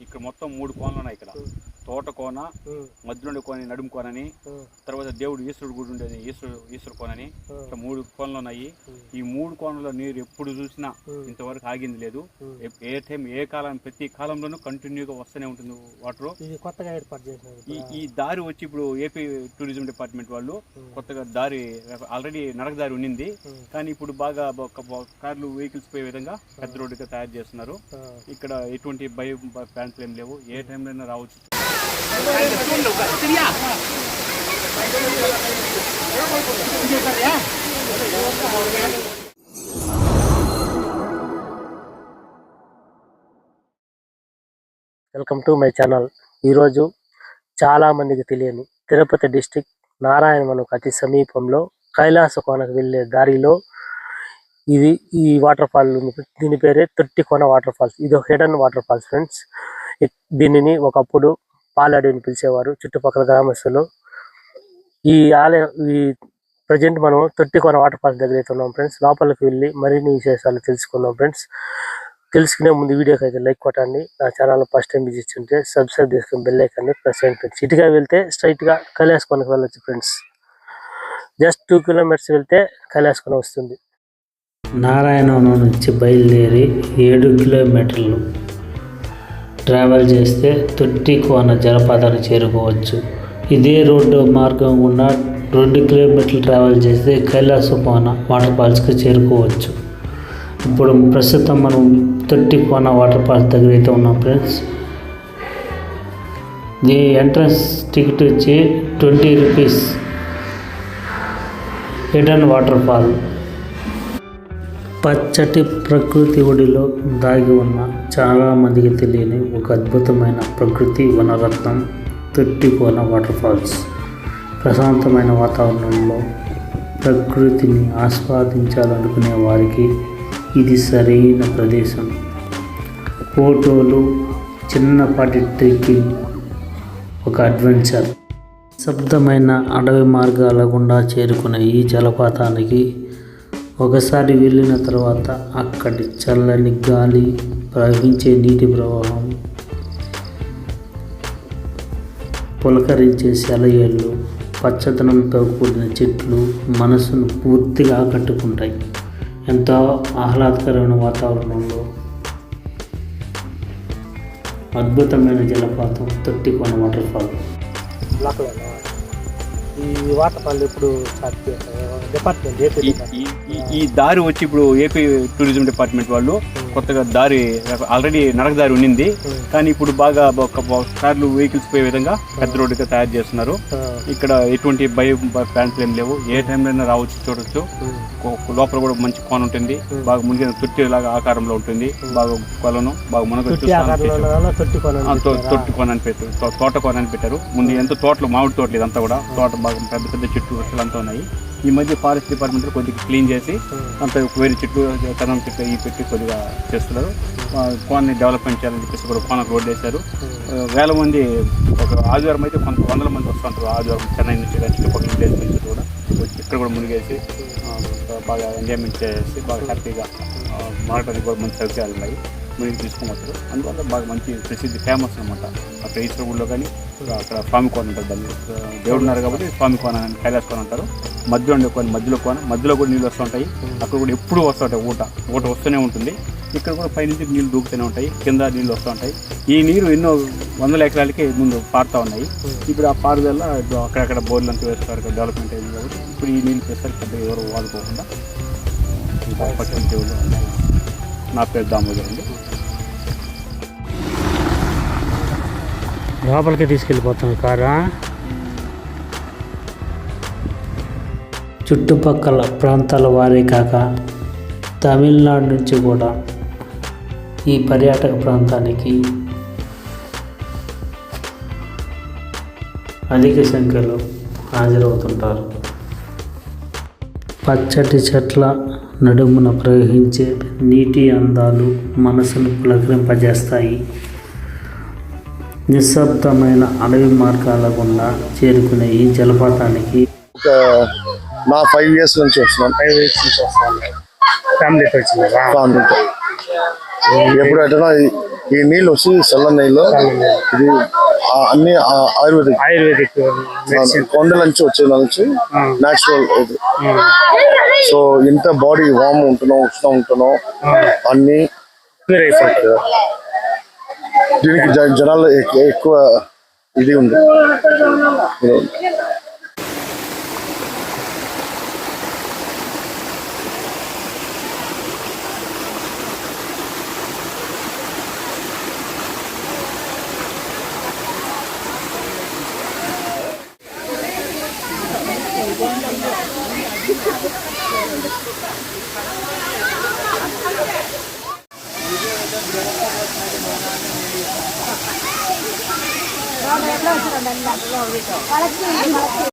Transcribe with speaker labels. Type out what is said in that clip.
Speaker 1: ఇక్కడ మొత్తం మూడు కోన్లు ఉన్నాయి ఇక్కడ. తోట కోన
Speaker 2: ఉమ్,
Speaker 1: మధ్యలో కోని నడుము కోనని తర్వాత దేవుడు ఈశ్వరుడు గుడి ఉండేది ఈశ్వరు ఈశ్వరు కోనని. మూడు కోనలు ఉన్నాయి. ఈ మూడు కోనలో నీరు ఎప్పుడు చూసినా ఇంతవరకు ఆగింది లేదు. ఏ టైం ఏ కాలం ప్రతి కాలంలోనూ కంటిన్యూగా వస్తూనే ఉంటుంది వాటర్.
Speaker 2: కొత్తగా ఏర్పాటు చేసినారు
Speaker 1: ఈ దారి వచ్చి ఇప్పుడు ఏపీ టూరిజం డిపార్ట్మెంట్ వాళ్ళు కొత్తగా దారి ఆల్రెడీ నడక దారి ఉన్నింది. కానీ ఇప్పుడు బాగా కార్లు వెహికల్స్ పోయే విధంగా పెద్ద రోడ్డుగా తయారు చేస్తున్నారు. ఇక్కడ ఎటువంటి భయం ప్లాన్స్ ఏం లేవు. ఏ టైంలో రావచ్చు.
Speaker 2: వెల్కమ్ టు మై ఛానల్ ఈరోజు చాలా మందికి తెలియని తిరుపతి డిస్టిక్ నారాయణమనకు అతి సమీపంలో కైలాస కోనకు వెళ్ళే దారిలో ఇది ఈ వాటర్ ఫాల్ దీని పేరే తొట్టికోన వాటర్ ఫాల్స్ ఇది ఒక హిడన్ వాటర్ ఫాల్స్ ఫ్రెండ్స్ దీనిని ఒకప్పుడు పాలాడి అని పిలిచేవారు చుట్టుపక్కల గ్రామస్తులు. ఈ ఆలయం ఈ ప్రజెంట్ మనం తొట్టికొన వాటర్ ఫాల్స్ దగ్గర అయితే ఉన్నాం ఫ్రెండ్స్. లోపలికి వెళ్ళి మరిన్ని విశేషాలు తెలుసుకుందాం ఫ్రెండ్స్. తెలుసుకునే ముందు వీడియోకి అయితే లైక్ కొట్టండి. నా ఛానల్ ఫస్ట్ టైం విజిట్ ఉంటే సబ్స్క్రైబ్ చేసుకుని బెల్ ఐకాన్ని ప్రెస్ చేయండి ఫ్రెండ్స్. ఇటుగా వెళ్తే స్ట్రైట్గా గా వెళ్ళొచ్చు ఫ్రెండ్స్. జస్ట్ టూ కిలోమీటర్స్ వెళ్తే కైలాసకోన వస్తుంది.
Speaker 3: నారాయణ నుంచి బయలుదేరి ఏడు కిలోమీటర్లు ట్రావెల్ చేస్తే తొట్టికోన జలపాతాన్ని చేరుకోవచ్చు. ఇదే రోడ్డు మార్గం గుండా రెండు కిలోమీటర్లు ట్రావెల్ చేస్తే కైలాసకోన వాటర్ ఫాల్స్కి చేరుకోవచ్చు. ఇప్పుడు ప్రస్తుతం మనం తొట్టికోన వాటర్ ఫాల్స్ దగ్గర అయితే ఉన్నాం ఫ్రెండ్స్. దీని ఎంట్రన్స్ టికెట్ వచ్చి twenty rupees hidden waterfall. పచ్చటి ప్రకృతి ఒడిలో దాగి ఉన్న చాలామందికి తెలియని ఒక అద్భుతమైన ప్రకృతి వనరత్నం తొట్టికోన వాటర్ ఫాల్స్. ప్రశాంతమైన వాతావరణంలో ప్రకృతిని ఆస్వాదించాలనుకునే వారికి ఇది సరైన ప్రదేశం. ఫోటోలు చిన్నపాటి ట్రెక్కింగ్ ఒక అడ్వెంచర్. శబ్దమైన అడవి మార్గాల గుండా చేరుకునే ఈ జలపాతానికి ఒకసారి వెళ్ళిన తర్వాత అక్కడి చల్లని గాలి ప్రవహించే నీటి ప్రవాహం పులకరించే సెలయేళ్ళు పచ్చదనంతో కూడిన చెట్లు మనసును పూర్తిగా ఆకట్టుకుంటాయి. ఎంతో ఆహ్లాదకరమైన వాతావరణంలో అద్భుతమైన జలపాతం తొట్టికోన వాటర్ ఫాల్
Speaker 2: ఈ వాటర్ ఫాల్ ఇప్పుడు స్టార్ట్ డిపార్ట్మెంట్ ఏపీ
Speaker 1: ఈ దారి వచ్చి ఇప్పుడు ఏపీ టూరిజం డిపార్ట్మెంట్ వాళ్ళు కొత్తగా దారి ఆల్రెడీ నడక దారి ఉన్నింది. కానీ ఇప్పుడు బాగా కార్లు వెహికల్స్ పోయే విధంగా పెద్ద రోడ్డుగా తయారు చేస్తున్నారు. ఇక్కడ ఎటువంటి భయం ప్లాన్స్ ఏం లేవు. ఏ టైంలో అయినా రావచ్చు చూడొచ్చు. లోపల కూడా మంచి కోన ఉంటుంది. బాగా మునిగిన తొట్టి లాగా ఆకారంలో ఉంటుంది. బాగా కొలను బాగా మునగొచ్చు
Speaker 2: తొట్టి కొన
Speaker 1: అని పెట్టారు? తోట కోన అని పెట్టారు. ముందు ఎంత తోటలు మామిడి తోటలు ఇదంతా కూడా. తోట బాగా పెద్ద పెద్ద చెట్లు వృక్షాలు అంతా ఉన్నాయి. ఈ మధ్య ఫారెస్ట్ డిపార్ట్మెంట్ కొద్దిగా క్లీన్ చేసి అంత వేరే చెట్లు కదం చెట్లు ఈ పెట్టి కొద్దిగా చేస్తున్నారు. కోనని డెవలప్మెంట్ చేయాలని చెప్పేసి కూడా కోనకు రోడ్ వేశారు. ఆ, వేల మంది ఒక ఆదివారం అయితే కొంత వందల మంది వస్తుంటారు ఆదివారం చెన్నై నుంచి కానీ చుట్టుపక్కల విలేజ్ నుంచి కూడా వచ్చి ఇక్కడ కూడా మునిగేసి బాగా ఎంజాయ్మెంట్ చేసి బాగా హ్యాపీగా మాట్లాడడానికి కూడా మంచి సౌకర్యాలు ఉన్నాయి. మునిగి తీసుకొని వస్తారు. అందువల్ల బాగా మంచి ప్రసిద్ధి ఫేమస్ అనమాట అక్కడ ఈశ్వర గుడిలో కానీ అక్కడ స్వామి కోన ఉంటుంది దాన్ని దేవుడు ఉన్నారు కాబట్టి స్వామి కోన అని కైలాస కోన అంటారు. మధ్యలో ఉండే కోన మధ్యలో కోన. మధ్యలో కూడా నీళ్ళు వస్తూ ఉంటాయి. అక్కడ కూడా ఎప్పుడు వస్తూ ఉంటాయి ఊట. ఊట వస్తూనే ఉంటుంది. ఇక్కడ కూడా పైనుంచి నీళ్ళు దూకుతూనే ఉంటాయి. కింద నీళ్ళు వస్తూ ఉంటాయి. ఈ నీరు ఎన్నో వందల ఎకరాలకి ముందు పారుతూ ఉన్నాయి. ఇప్పుడు ఆ పారుదల అక్కడక్కడ బోర్లు అంతా వేస్తారు డెవలప్మెంట్ అయింది కాబట్టి ఇప్పుడు ఈ నీళ్ళు చేస్తారు. పెద్ద ఎవరు వాడుకోకుండా. పట్టిన దేవుళ్ళు ఉన్నాయి. నా పేరు దామోదర్ అండి.
Speaker 3: లోపలికి తీసుకెళ్ళిపోతాం కారా. చుట్టుపక్కల ప్రాంతాల వారే కాక తమిళనాడు నుంచి కూడా ఈ పర్యాటక ప్రాంతానికి అధిక సంఖ్యలో హాజరవుతుంటారు. పచ్చటి చెట్ల నడుమున ప్రవహించే నీటి అందాలు మనసును పులకరింపజేస్తాయి. నిశ్శబ్దమైన అడవి మార్గాల గుండా చేరుకునే ఈ జలపాతానికి
Speaker 4: ఒక నా ఫైవ్ ఇయర్స్ నుంచి వస్తున్నాను
Speaker 2: ఫైవ్ ఇయర్స్ నుంచి వస్తాను ఫ్యామిలీతో వచ్చినారా?
Speaker 4: ఫ్యామిలీతో ఎప్పుడు ఈ- నీళ్ళు వచ్చి చల్ల నీళ్ళు. ఇది ఆ అన్ని ఆ ఆయుర్వేదిక్.
Speaker 2: ఆయుర్వేదిక్
Speaker 4: కొండల నుంచి వచ్చే నుంచి న్యాచురల్ ఇది. సో ఎంత బాడీ వామ్ ఉంటున్నాం ఉష్ణం ఉంటున్నాం. అన్ని
Speaker 2: క్యూర్ అయిపోతుంది
Speaker 4: దీనికి జనాలు ఎక్కువ ఇది ఉంది Thank you. വളച്ചു വളച്ചു